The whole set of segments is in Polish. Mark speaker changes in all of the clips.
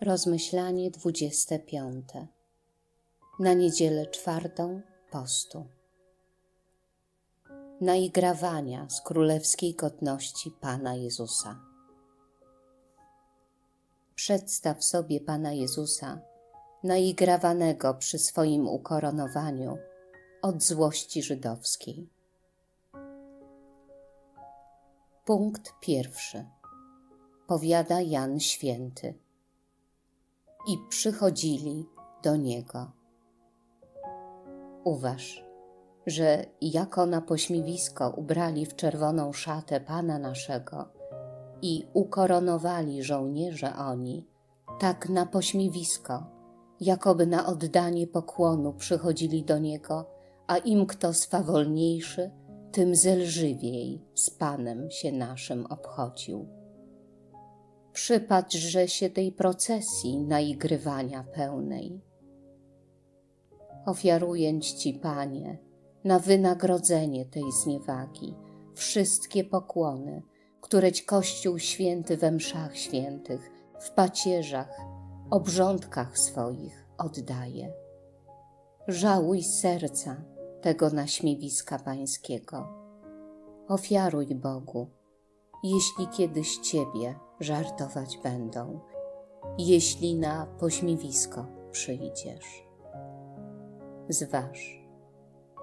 Speaker 1: Rozmyślanie 25. Na niedzielę czwartą postu. Naigrawania z królewskiej godności Pana Jezusa. Przedstaw sobie Pana Jezusa, naigrawanego przy swoim ukoronowaniu od złości żydowskiej. Punkt pierwszy. Powiada Jan Święty i przychodzili do Niego. Uważ, że jako na pośmiewisko ubrali w czerwoną szatę Pana naszego i ukoronowali żołnierze oni, tak na pośmiewisko, jakoby na oddanie pokłonu przychodzili do Niego, a im kto swawolniejszy, tym zelżywiej z Panem się naszym obchodził przypatrzże się tej procesji naigrywania pełnej. Ofiaruję Ci, Panie, na wynagrodzenie tej zniewagi wszystkie pokłony, któreć Kościół święty we mszach świętych, w pacierzach, obrządkach swoich oddaje. Żałuj serca tego naśmiewiska pańskiego. Ofiaruj Bogu, jeśli kiedyś Ciebie żartować będą, jeśli na pośmiewisko przyjdziesz. Zważ,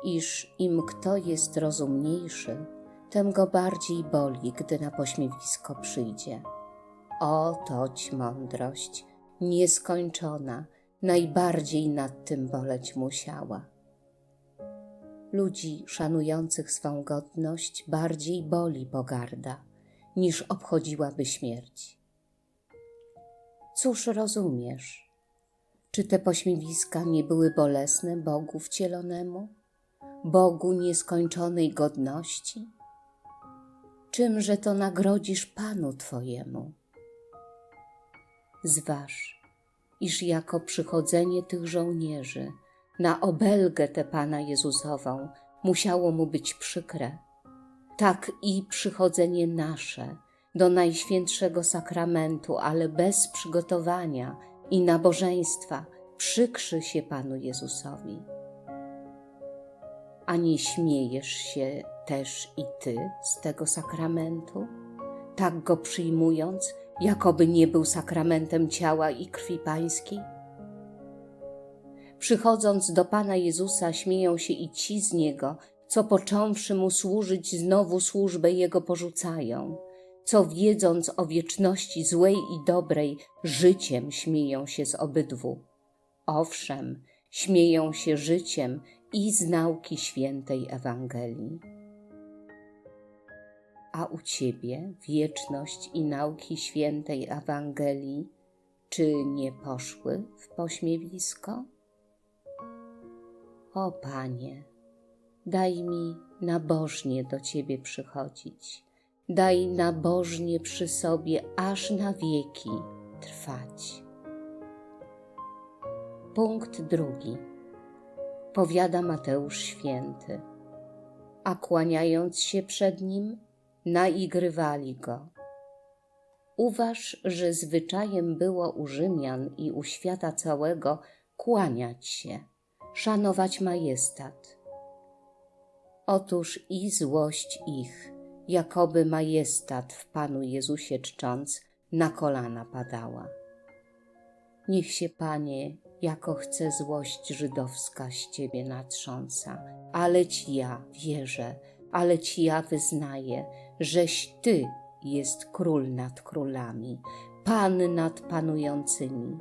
Speaker 1: iż im kto jest rozumniejszy, tem go bardziej boli, gdy na pośmiewisko przyjdzie. O, toć mądrość, nieskończona, najbardziej nad tym boleć musiała. Ludzi szanujących swą godność bardziej boli pogarda, niż obchodziłaby śmierć. Cóż rozumiesz? Czy te pośmiewiska nie były bolesne Bogu wcielonemu, Bogu nieskończonej godności? Czymże to nagrodzisz Panu Twojemu? Zważ, iż jako przychodzenie tych żołnierzy na obelgę tę Pana Jezusową musiało mu być przykre, tak i przychodzenie nasze do Najświętszego Sakramentu, ale bez przygotowania i nabożeństwa, przykrzy się Panu Jezusowi. A nie śmiejesz się też i Ty z tego sakramentu, tak go przyjmując, jakoby nie był sakramentem ciała i krwi Pańskiej? Przychodząc do Pana Jezusa, śmieją się i ci z Niego, co począwszy mu służyć, znowu służbę jego porzucają, co wiedząc o wieczności złej i dobrej, życiem śmieją się z obydwu. Owszem, śmieją się życiem i z nauki świętej Ewangelii. A u ciebie wieczność i nauki świętej Ewangelii, czy nie poszły w pośmiewisko? O Panie! Daj mi nabożnie do Ciebie przychodzić. Daj nabożnie przy sobie aż na wieki trwać. Punkt drugi. Powiada Mateusz Święty. A kłaniając się przed nim, naigrywali go. Uważ, że zwyczajem było u Rzymian i u świata całego kłaniać się, szanować majestat Otóż i złość ich, jakoby majestat w Panu Jezusie czcząc, na kolana padała. Niech się, Panie, jako chce złość żydowska z Ciebie natrząsa, ale Ci ja wierzę, ale Ci ja wyznaję, żeś Ty jest król nad królami, Pan nad panującymi.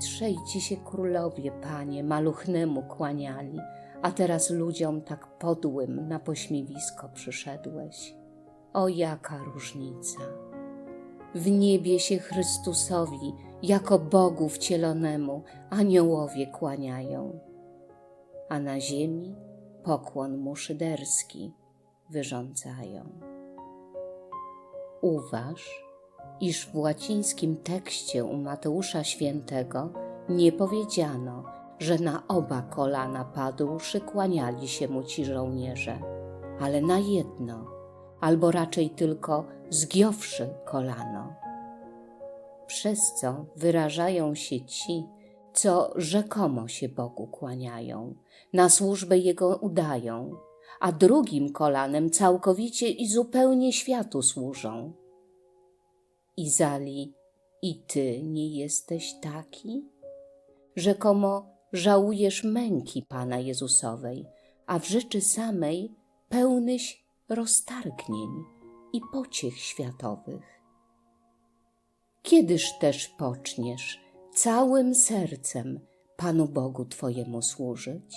Speaker 1: Trzej Ci się królowie, Panie, maluchnemu kłaniali, a teraz ludziom tak podłym na pośmiewisko przyszedłeś. O jaka różnica! W niebie się Chrystusowi, jako Bogu wcielonemu, aniołowie kłaniają, a na ziemi pokłon mu szyderski wyrządzają. Uważ, iż w łacińskim tekście u Mateusza Świętego nie powiedziano, że na oba kolana padłszy kłaniali się mu ci żołnierze, ale na jedno, albo raczej tylko zgiąwszy kolano. przez co wyrażają się ci, co rzekomo się Bogu kłaniają, na służbę Jego udają, a drugim kolanem całkowicie i zupełnie światu służą. Izali, i ty nie jesteś taki? Rzekomo żałujesz męki Pana Jezusowej, a w rzeczy samej pełnyś roztargnień i pociech światowych. Kiedyż też poczniesz całym sercem Panu Bogu Twojemu służyć?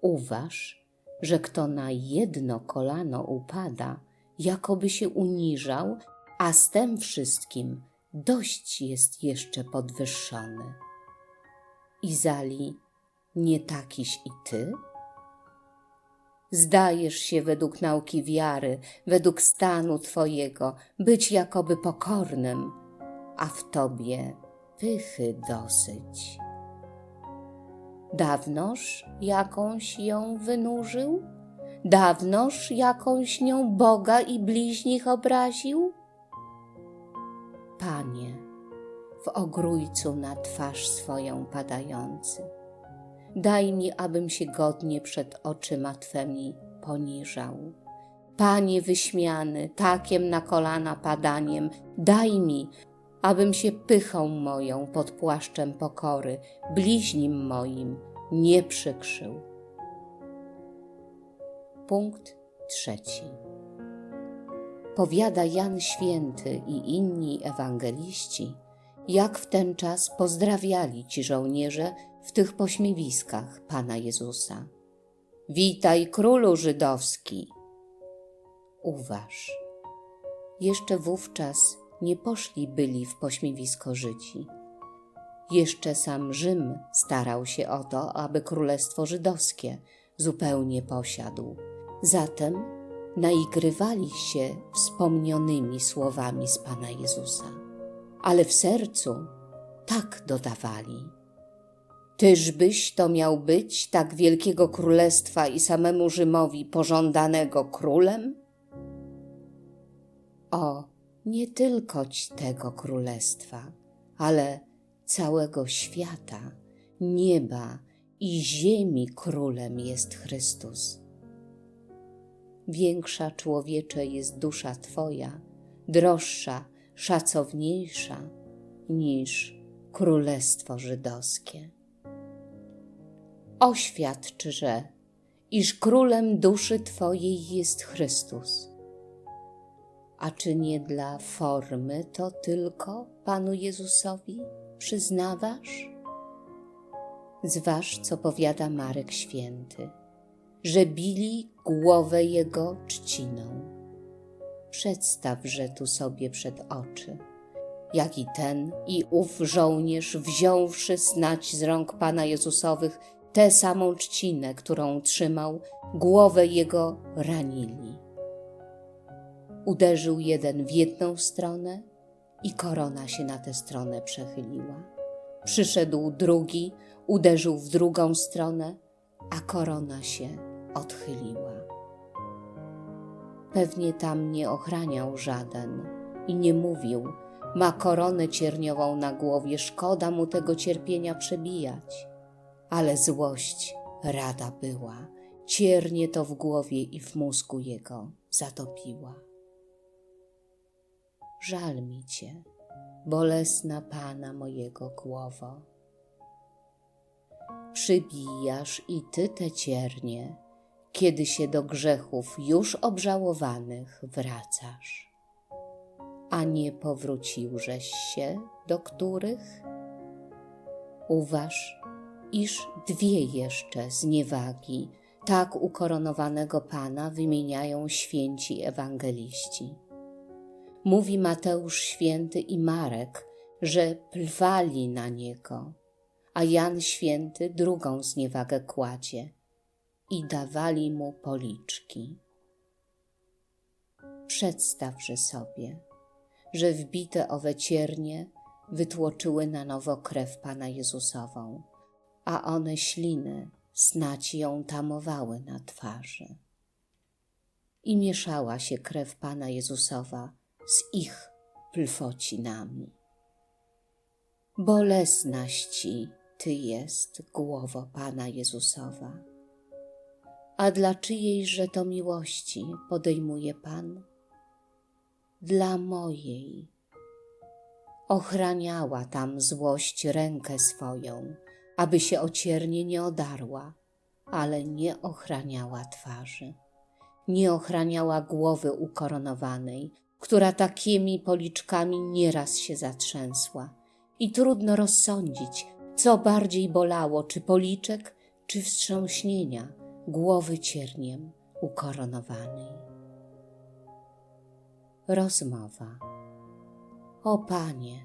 Speaker 1: Uważ, że kto na jedno kolano upada, jakoby się uniżał, a z tym wszystkim dość jest jeszcze podwyższony. Izali, nie takiś i ty? Zdajesz się według nauki wiary, według stanu Twojego, być jakoby pokornym, a w Tobie pychy dosyć. Dawnoż jakąś ją wynurzył? Dawnoż jakąś nią Boga i bliźnich obraził? Panie, w ogrójcu na twarz swoją padający, daj mi, abym się godnie przed oczyma Twemi poniżał. Panie wyśmiany, takiem na kolana padaniem, daj mi, abym się pychą moją pod płaszczem pokory, bliźnim moim nie przykrzył. Punkt trzeci. Powiada Jan Święty i inni ewangeliści, jak w ten czas pozdrawiali ci żołnierze w tych pośmiewiskach Pana Jezusa. Witaj królu żydowski! Uważ, jeszcze wówczas nie poszli byli w pośmiewisko Żydzi. Jeszcze sam Rzym starał się o to, aby królestwo żydowskie zupełnie posiadł. Zatem naigrywali się wspomnionymi słowami z Pana Jezusa, ale w sercu tak dodawali. Tyżbyś to miał być tak wielkiego królestwa i samemu Rzymowi pożądanego królem? O, nie tylko tego królestwa, ale całego świata, nieba i ziemi królem jest Chrystus. Większa człowiecze jest dusza Twoja, droższa, szacowniejsza niż królestwo żydowskie. Oświadczże, iż królem duszy Twojej jest Chrystus a czy nie dla formy to tylko Panu Jezusowi przyznawasz? Zważ, co powiada Marek Święty, że bili głowę Jego trzciną. Przedstawże tu sobie przed oczy, jak i ten i ów żołnierz, wziąwszy snać z rąk Pana Jezusowych tę samą trzcinę, którą trzymał, głowę Jego ranili Uderzył jeden w jedną stronę i korona się na tę stronę przechyliła. Przyszedł drugi, uderzył w drugą stronę, a korona się odchyliła. Pewnie tam nie ochraniał żaden i nie mówił, ma koronę cierniową na głowie, szkoda mu tego cierpienia przebijać. Ale złość rada była, ciernie to w głowie i w mózgu jego zatopiła żal mi Cię, bolesna Pana mojego głowo. Przybijasz i Ty te ciernie, kiedy się do grzechów już obżałowanych wracasz. A nie powróciłżeś się, do których? Uważ, iż dwie jeszcze zniewagi tak ukoronowanego Pana wymieniają święci ewangeliści mówi Mateusz Święty i Marek, że plwali na niego, a Jan Święty drugą zniewagę kładzie i dawali mu policzki. Przedstawże sobie, że wbite owe ciernie wytłoczyły na nowo krew Pana Jezusową, a one śliny snać ją tamowały na twarzy. I mieszała się krew Pana Jezusowa z ich plwoci nami. Bolesnaś Ci, Ty jest, głowo Pana Jezusowa. A dla czyjejże to miłości podejmuje Pan? Dla mojej. Ochraniała tam złość rękę swoją, aby się ociernie nie odarła, ale nie ochraniała twarzy. Nie ochraniała głowy ukoronowanej, która takimi policzkami nieraz się zatrzęsła. I trudno rozsądzić, co bardziej bolało, czy policzek, czy wstrząśnienia głowy cierniem ukoronowanej. Rozmowa. O Panie,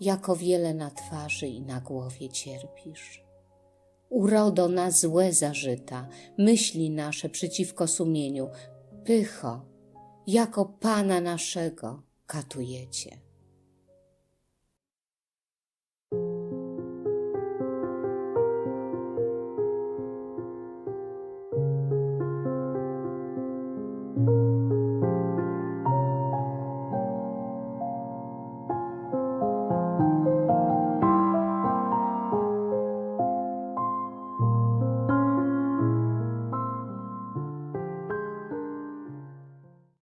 Speaker 1: jako wiele na twarzy i na głowie cierpisz. Urodo na złe zażyta, myśli nasze przeciwko sumieniu, pycho, jako Pana naszego katujecie.